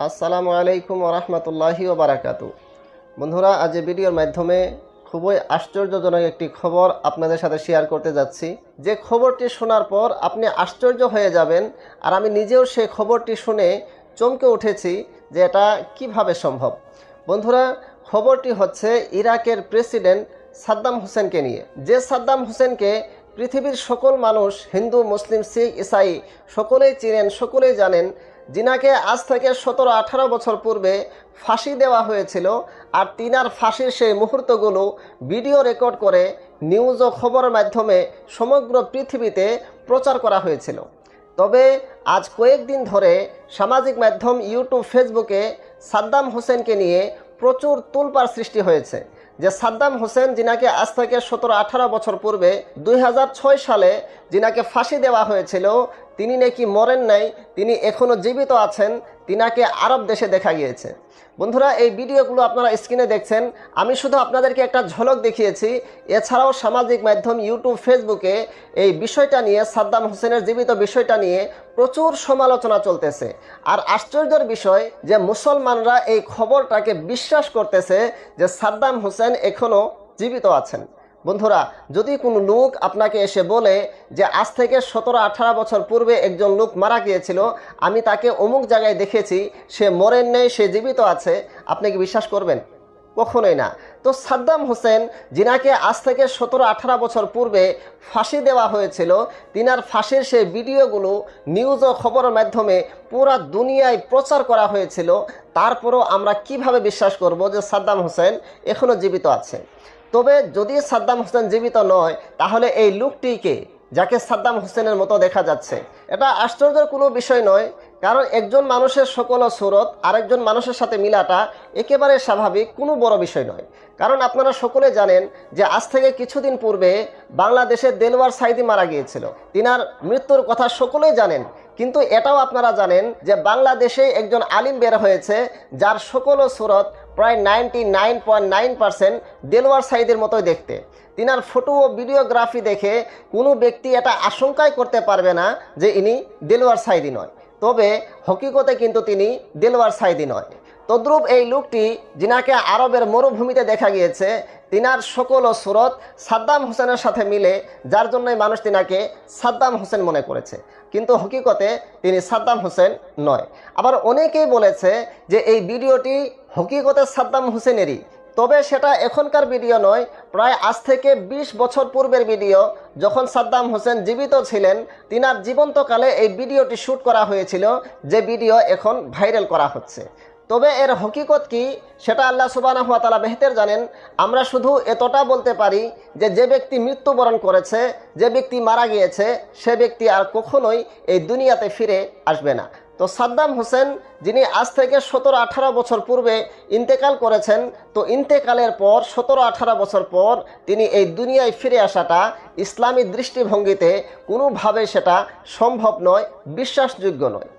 আসসালামু আলাইকুম ওরহমতুল্লাহি ওবারাকাতু বন্ধুরা, আজ ভিডিওর মাধ্যমে খুবই আশ্চর্যজনক একটি খবর আপনাদের সাথে শেয়ার করতে যাচ্ছি। যে খবরটি শোনার পর আপনি আশ্চর্য হয়ে যাবেন আর আমি নিজেও সেই খবরটি শুনে চমকে উঠেছি যে এটা কীভাবে সম্ভব। বন্ধুরা, খবরটি হচ্ছে ইরাকের প্রেসিডেন্ট সাদ্দাম হোসেনকে নিয়ে। যে সাদ্দাম হোসেনকে পৃথিবীর সকল মানুষ, হিন্দু, মুসলিম, শিখ, ইসাই সকলেই চিনেন, সকলেই জানেন যিনাকে আজ থেকে সতেরো আঠারো বছর পূর্বে ফাঁসি দেওয়া হয়েছিল আর তিনার ফাঁসির সেই মুহূর্তগুলো ভিডিও রেকর্ড করে নিউজ ও খবরের মাধ্যমে সমগ্র পৃথিবীতে প্রচার করা হয়েছিল। তবে আজ কয়েকদিন ধরে সামাজিক মাধ্যম ইউটিউব, ফেসবুকে সাদ্দাম হোসেনকে নিয়ে প্রচুর তুলপার সৃষ্টি হয়েছে, যে সাদ্দাম হোসেন যিনাকে আজ থেকে সতেরো আঠারো বছর পূর্বে দুই হাজার ছয় সালে যিনাকে ফাঁসি দেওয়া হয়েছিল তিনি নাকি মরেন নাই, তিনি এখনও জীবিত আছেন, তিনাকে আরব দেশে দেখা গিয়েছে। বন্ধুরা, এই ভিডিওগুলো আপনারা স্ক্রিনে দেখছেন। আমি শুধু আপনাদেরকে একটা ঝলক দেখিয়েছি। এছাড়াও সামাজিক মাধ্যম ইউটিউব, ফেসবুকে এই বিষয়টা নিয়ে, সাদ্দাম হোসেনের জীবিত বিষয়টা নিয়ে প্রচুর সমালোচনা চলতেছে। আর আশ্চর্যের বিষয় যে মুসলমানরা এই খবরটাকে বিশ্বাস করতেছে যে সাদ্দাম হোসেন এখনও জীবিত আছেন। বন্ধুরা, যদি কোনো লোক আপনাকে এসে বলে যে, আজ থেকে সতেরো আঠারো বছর পূর্বে একজন লোক মারা গিয়েছিল, আমি তাকে অমুক জায়গায় দেখেছি, সে মরেন নেই, সে জীবিত আছে, আপনি কি বিশ্বাস করবেন? কখনোই না। তো সাদ্দাম হোসেন, যিনাকে আজ থেকে সতেরো আঠারো বছর পূর্বে ফাঁসি দেওয়া হয়েছিল, তিনার ফাঁসির সেই ভিডিওগুলো নিউজ ও খবরের মাধ্যমে পুরা দুনিয়ায় প্রচার করা হয়েছিল। তারপরও আমরা কীভাবে বিশ্বাস করব যে সাদ্দাম হোসেন এখনও জীবিত আছে? তবে যদি সাদ্দাম হোসেন জীবিত নয়, তাহলে এই লোকটিকে যাকে সাদ্দাম হোসেনের মতো দেখা যাচ্ছে। এটা আশ্চর্যের কোনো বিষয় নয়, কারণ একজন মানুষের সকল সুরত আরেকজন মানুষের সাথে মিলাটা একেবারে স্বাভাবিক, কোনো বড় বিষয় নয়। কারণ আপনারা সকলে জানেন যে আজ থেকে কিছুদিন পূর্বে বাংলাদেশের দেলওয়ার সাইদি মারা গিয়েছিল। তিনার মৃত্যুর কথা সকলেই জানেন, কিন্তু এটাও আপনারা জানেন যে বাংলাদেশে একজন আলিম বের হয়েছে, যার সকল সুরত প্রায় ninety nine point nine percent Delwar সাইদের মতোই দেখতে। তিনার ফটো ও ভিডিওগ্রাফি দেখে কোনো ব্যক্তি এটা আশঙ্কাই করতে পারবে না যে ইনি দেলওয়ার সাইদি নয়। তবে হকিকতে কিন্তু তিনি দেলওয়ার সাইদি নয়। তদ্রূপ এই লোকটি যিনাকে আরবের মরুভূমিতে দেখা গিয়েছে, তিনার সকল ও সুরত সাদ্দাম হোসেনের সাথে মিলে, যার জন্যই মানুষ তিনাকে সাদ্দাম হোসেন মনে করেছে। কিন্তু হকিকতে তিনি সাদ্দাম হোসেন নয়। আবার অনেকেই বলেছে যে এই ভিডিওটি হকিকতে সাদ্দাম হোসেনেরই। তবে সেটা এখনকার ভিডিও নয়, প্রায় আজ থেকে ২০ বছর পূর্বের ভিডিও। যখন সাদ্দাম হোসেন জীবিত ছিলেন, তিনার জীবন্তকালে এই ভিডিওটি শ্যুট করা হয়েছিল, যে ভিডিও এখন ভাইরাল করা হচ্ছে। তবে এর হকিকত কি, সেটা আল্লাহ সুবাহ তালা বেহতের জানেন। আমরা শুধু এতটা বলতে পারি যে যে ব্যক্তি মৃত্যুবরণ করেছে, যে ব্যক্তি মারা গিয়েছে, সে ব্যক্তি আর কখনোই এই দুনিয়াতে ফিরে আসবে না। তো সাদ্দাম হোসেন, যিনি আজ থেকে সতেরো আঠারো বছর পূর্বে ইন্তেকাল করেছেন, তো ইন্তেকালের পর, সতেরো আঠারো বছর পর তিনি এই দুনিয়ায় ফিরে আসাটা ইসলামী দৃষ্টিভঙ্গিতে কোনোভাবে সেটা সম্ভব নয়, বিশ্বাসযোগ্য নয়।